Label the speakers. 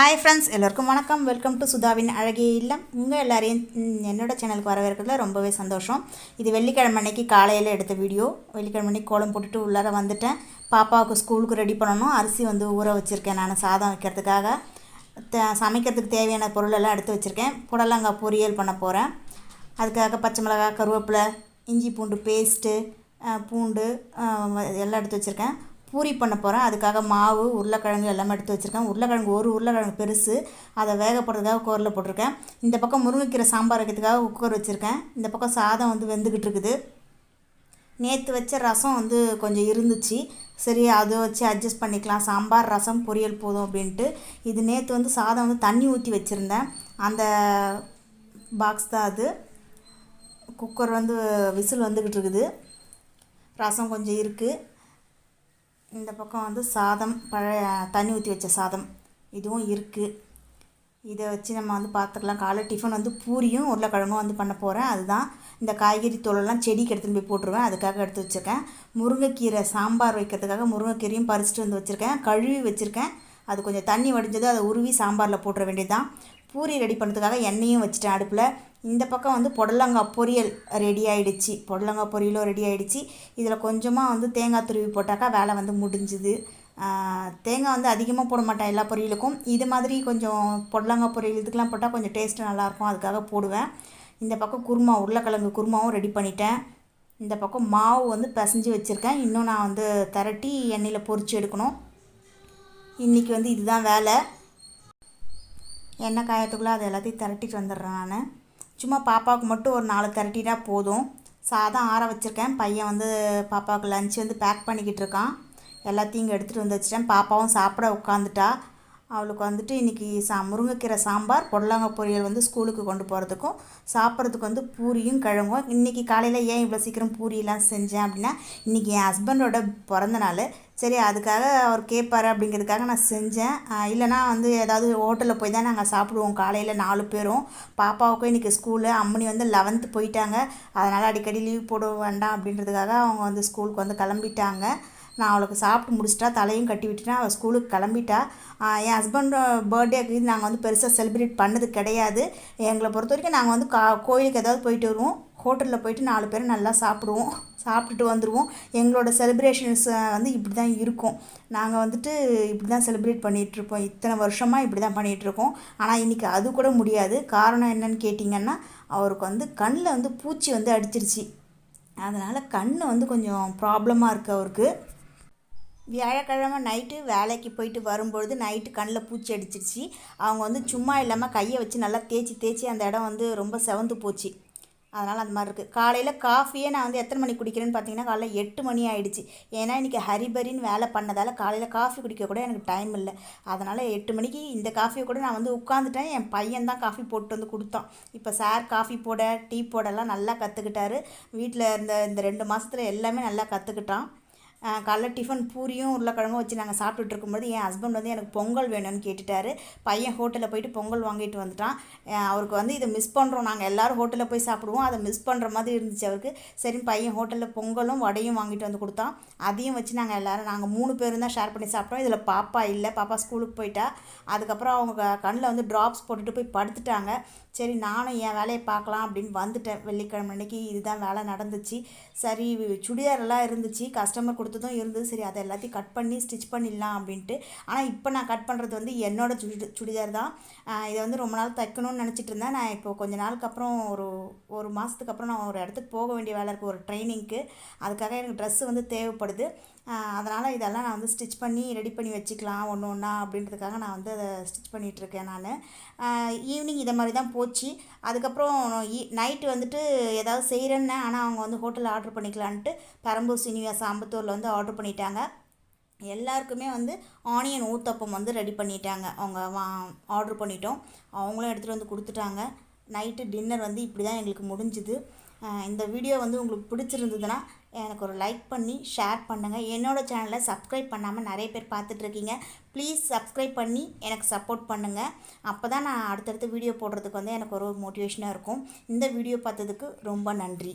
Speaker 1: Hi friends எல்லோருக்கும் வணக்கம். Welcome to சுதாவின் அழகிய இல்லம். உங்கள் எல்லாரையும் என்னோடய என்னோட சேனலுக்கு வரவேற்கிறதுல ரொம்பவே சந்தோஷம். இது வெள்ளிக்கிழமை அன்னைக்கு காலையில் எடுத்த வீடியோ வெள்ளிக்கிழமை அன்னைக்கு கோலம் போட்டுட்டு உள்ளார வந்துட்டேன். பாப்பாவுக்கு ஸ்கூலுக்கு ரெடி பண்ணணும். அரிசி வந்து ஊற வச்சுருக்கேன் நான் சாதம் வைக்கிறதுக்காக. த- சமைக்கிறதுக்கு தேவையான பொருளெல்லாம் எடுத்து வச்சுருக்கேன். புடலங்காய் பொரியல் பண்ண போகிறேன் அதுக்காக பச்சை மிளகாய் கருவேப்பிலை இஞ்சி பூண்டு பேஸ்ட்டு பூண்டு எல்லாம் எடுத்து வச்சுருக்கேன். பூரி பண்ண போகிறேன் அதுக்காக மாவு உருளைக்கிழங்கு எல்லாமே எடுத்து வச்சுருக்கேன். உருளைக்கிழங்கு ஒரு உருளைக்கிழங்கு பெருசு. அதை வேக போடுறதுக்காக குக்கரில் போட்டிருக்கேன். இந்த பக்கம் முருங்கைக்கீரை சாம்பார் வைக்கிறதுக்காக குக்கர் வச்சுருக்கேன். இந்த பக்கம் சாதம் வந்து வெந்துக்கிட்டு இருக்குது. நேற்று வச்ச ரசம் வந்து கொஞ்சம் இருந்துச்சு. சரி அதை வச்சு அட்ஜஸ்ட் பண்ணிக்கலாம். சாம்பார் ரசம் பொரியல் போதும் அப்படின்ட்டு. இது நேற்று வந்து சாதம் வந்து தண்ணி ஊற்றி வச்சுருந்தேன். அந்த பாக்ஸ் தான் அது. குக்கர் வந்து விசில் வந்துக்கிட்டு இருக்குது. ரசம் கொஞ்சம் இருக்குது இந்த பக்கம் வந்து சாதம் பழைய தண்ணி ஊற்றி வச்ச சாதம். இதுவும் இருக்குது இதை வச்சு நம்ம வந்து பார்த்துக்கலாம் காலை டிஃபன் வந்து பூரியும் உருளைக்கிழங்கும் வந்து பண்ண போகிறேன் அதுதான் இந்த காய்கறி தோலெல்லாம் செடிக்கு எடுத்துன்னு போய் போட்டுருவேன். அதுக்காக எடுத்து வச்சுருக்கேன். முருங்கைக்கீரை சாம்பார் வைக்கிறதுக்காக முருங்கைக்கீரையும் பறிச்சுட்டு வந்து வச்சுருக்கேன். கழுவி வச்சுருக்கேன். அது கொஞ்சம் தண்ணி வடிஞ்சது அதை உருவி சாம்பாரில் போட்டுற வேண்டியதுதான். பூரி ரெடி பண்ணுறதுக்காக எண்ணெயும் வச்சுட்டேன் அடுப்பில். இந்த பக்கம் வந்து புடலங்காய் பொரியல் ரெடி ஆகிடுச்சி புடலங்காய் பொரியலும் ரெடி ஆகிடுச்சி இதில் கொஞ்சமாக வந்து தேங்காய் துருவி போட்டாக்கா வேலை வந்து முடிஞ்சுது. தேங்காய் வந்து அதிகமாக போட மாட்டேன் எல்லா பொரியலுக்கும். இது மாதிரி கொஞ்சம் புடலங்காய் பொரியல் இதுக்கெலாம் போட்டால் கொஞ்சம் டேஸ்ட்டு நல்லாயிருக்கும் அதுக்காக போடுவேன். இந்த பக்கம் குருமா உருளைக்கிழங்கு குருமாவும் ரெடி பண்ணிட்டேன். இந்த பக்கம் மாவு வந்து பிசைஞ்சு வச்சுருக்கேன். இன்னும் நான் வந்து திரட்டி எண்ணெயில் பொறிச்சு எடுக்கணும். இன்றைக்கி வந்து இதுதான் வேலை. எண்ணெய் காயத்துக்குள்ளே அது எல்லாத்தையும் திரட்டிட்டு வந்துடுறேன் நான். சும்மா பாப்பாவுக்கு மட்டும் ஒரு நாலு திரட்டிட்டா போதும். சாதம் ஆற வச்சுருக்கேன். பையன் வந்து பாப்பாவுக்கு லஞ்ச் வந்து பேக் பண்ணிக்கிட்டு இருக்கான். எல்லாத்தையும் இங்கே எடுத்துகிட்டு வந்து வச்சுட்டேன். பாப்பாவும் சாப்பிட உட்காந்துட்டா அவளுக்கு வந்துட்டு இன்றைக்கி சா முருங்கைக்கீரை சாம்பார் புடலங்காய் பொரியல் வந்து ஸ்கூலுக்கு கொண்டு போகிறதுக்கும் சாப்பிட்றதுக்கு வந்து பூரியும் கிழங்கும். இன்றைக்கி காலையில் ஏன் இவ்வளோ சீக்கிரம் பூரியெல்லாம் செஞ்சேன் அப்படின்னா இன்றைக்கி என் ஹஸ்பண்டோட பிறந்த நாள். சரி அதுக்காக அவர் கேட்பார் அப்படிங்கிறதுக்காக நான் செஞ்சேன். இல்லைனா வந்து ஏதாவது ஹோட்டலில் போய் தான் நாங்கள் சாப்பிடுவோம். காலையில் நாலு பேரும். பாப்பாவுக்கும் இன்றைக்கி ஸ்கூலு அம்மனி வந்து லெவன்த்து போயிட்டாங்க. அதனால் அடிக்கடி லீவ் போட வேண்டாம் அப்படின்றதுக்காக அவங்க வந்து ஸ்கூலுக்கு வந்து கிளம்பிட்டாங்க. நான் அவளுக்கு சாப்பிட்டு முடிச்சிட்டா தலையும் கட்டி விட்டுட்டேன் அவள் ஸ்கூலுக்கு கிளம்பிட்டா. என் ஹஸ்பண்ட் பர்த்டேக்கு நாங்கள் வந்து பெருசாக செலிப்ரேட் பண்ணது கிடையாது. எங்களை பொறுத்த வரைக்கும் நாங்கள் வந்து கா கோயிலுக்கு ஏதாவது போயிட்டு வருவோம். ஹோட்டலில் போயிட்டு நாலு பேர் நல்லா சாப்பிடுவோம். சாப்பிட்டுட்டு வந்துடுவோம் எங்களோட செலிப்ரேஷன்ஸ் வந்து இப்படி தான் இருக்கும். நாங்கள் வந்துட்டு இப்படி தான் செலிப்ரேட் பண்ணிகிட்ருப்போம் இத்தனை வருஷமாக இப்படி தான் பண்ணிகிட்ருக்கோம் ஆனால் இன்றைக்கி அது கூட முடியாது. காரணம் என்னன்னு கேட்டிங்கன்னா அவருக்கு வந்து கண்ணில் வந்து பூச்சி வந்து அடிச்சிருச்சு. அதனால் கண் வந்து கொஞ்சம் ப்ராப்ளமாக இருக்குது அவருக்கு. வியாழக்கிழமை நைட்டு வேலைக்கு போயிட்டு வரும்பொழுது நைட்டு கண்ணில் பூச்சி அடிச்சிருச்சு. அவங்க வந்து சும்மா இல்லாமல் கையை வச்சு நல்லா தேய்ச்சி தேய்ச்சி அந்த இடம் வந்து ரொம்ப செவந்து போச்சு. அதனால் அந்த மாதிரி இருக்குது காலையில் காஃபியே நான் வந்து எத்தனை மணிக்கு குடிக்கிறேன்னு பார்த்தீங்கன்னா காலையில் எட்டு மணி ஆகிடுச்சு ஏன்னா இன்றைக்கி ஹரிபரின்னு வேலை பண்ணதால் காலையில் காஃபி குடிக்க கூட எனக்கு டைம் இல்லை. அதனால் எட்டு மணிக்கு இந்த காஃபியை கூட நான் வந்து உட்காந்துட்டேன் என் பையன் தான் காஃபி போட்டு வந்து கொடுத்தான். இப்போ சார் காஃபி போட டீ போடலாம் நல்லா கற்றுக்கிட்டாரு வீட்டில் இருந்த இந்த ரெண்டு மாதத்துல எல்லாமே நல்லா கற்றுக்கிட்டான் காலைல டிஃபன் பூரியும் உருளைக்கிழங்கும் வச்சு நாங்கள் சாப்பிட்டுட்டு இருக்கும்போது என் ஹஸ்பண்ட் வந்து எனக்கு பொங்கல் வேணும்னு கேட்டுட்டாரு. பையன் ஹோட்டலில் போயிட்டு பொங்கல் வாங்கிட்டு வந்துட்டான். அவருக்கு வந்து இதை மிஸ் பண்ணுறோம் நாங்கள் எல்லோரும் ஹோட்டலில் போய் சாப்பிடுவோம். அதை மிஸ் பண்ணுற மாதிரி இருந்துச்சு அவருக்கு. சரி பையன் ஹோட்டலில் பொங்கலும் வடையும் வாங்கிட்டு வந்து கொடுத்தான். அதையும் வச்சு நாங்கள் எல்லோரும் நாங்கள் மூணு பேரும் தான் ஷேர் பண்ணி சாப்பிட்டோம். இதில் பாப்பா இல்லை. பாப்பா ஸ்கூலுக்கு போயிட்டா. அதுக்கப்புறம் அவங்க கண்ணில் வந்து ட்ராப்ஸ் போட்டுட்டு போய் படுத்துட்டாங்க. சரி நானும் என் வேலையை பார்க்கலாம் அப்படின்னு வந்துட்டேன். வெள்ளிக்கிழமை அன்னைக்கு இதுதான் வேலை நடந்துச்சு. சரி சுடிதாரெல்லாம் இருந்துச்சு. கஸ்டமர் கொடுத்ததும் இருந்தது. சரி அதை எல்லாத்தையும் கட் பண்ணி ஸ்டிச் பண்ணிடலாம் அப்படின்ட்டு. ஆனால் இப்போ நான் கட் பண்ணுறது வந்து என்னோட சுடி சுடிதார் தான். இதை வந்து ரொம்ப நாள் தைக்கணும்னு நினச்சிட்டு இருந்தேன். நான் இப்போ கொஞ்ச நாளுக்கு அப்புறம் ஒரு ஒரு மாதத்துக்கு அப்புறம் நான் ஒரு இடத்துக்கு போக வேண்டிய வேலை இருக்குது ஒரு ட்ரைனிங்க்கு அதுக்காக எனக்கு ட்ரெஸ்ஸு வந்து தேவைப்படுது. அதனால் இதெல்லாம் நான் வந்து ஸ்டிச் பண்ணி ரெடி பண்ணி வச்சுக்கலாம் ஒன்று ஒன்றா அப்படின்றதுக்காக நான் வந்து அதை ஸ்டிச் பண்ணிகிட்ருக்கேன் நான். ஈவினிங் இதை மாதிரி தான் போச்சு. அதுக்கப்புறம் நைட்டு வந்துட்டு ஏதாவது செய்கிறேன்னே ஆனால் அவங்க வந்து ஹோட்டலில் ஆர்டர் பண்ணிக்கலான்ட்டு பெரம்பூர் சீனிவாசம் ஆம்பத்தூரில் வந்து வந்து ஆர்டர் பண்ணிட்டாங்க. எல்லாருக்குமே வந்து ஆனியன் ஊத்தப்பம் வந்து ரெடி பண்ணிட்டாங்க. அவங்க வா ஆர்டர் பண்ணிட்டோம். அவங்களும் எடுத்துகிட்டு வந்து கொடுத்துட்டாங்க. நைட்டு டின்னர் வந்து இப்படி தான் எங்களுக்கு முடிஞ்சுது. இந்த வீடியோ வந்து உங்களுக்கு பிடிச்சிருந்ததுன்னா எனக்கு ஒரு லைக் பண்ணி ஷேர் பண்ணுங்கள் என்னோடய சேனலை சப்ஸ்கிரைப் பண்ணாமல் நிறைய பேர் பார்த்துட்ருக்கீங்க ப்ளீஸ் சப்ஸ்கிரைப் பண்ணி எனக்கு சப்போர்ட் பண்ணுங்கள் அப்போ தான் நான் அடுத்தடுத்து வீடியோ போடுறதுக்கு வந்து எனக்கு ஒரு மோட்டிவேஷனாக இருக்கும். இந்த வீடியோ பார்த்ததுக்கு ரொம்ப நன்றி.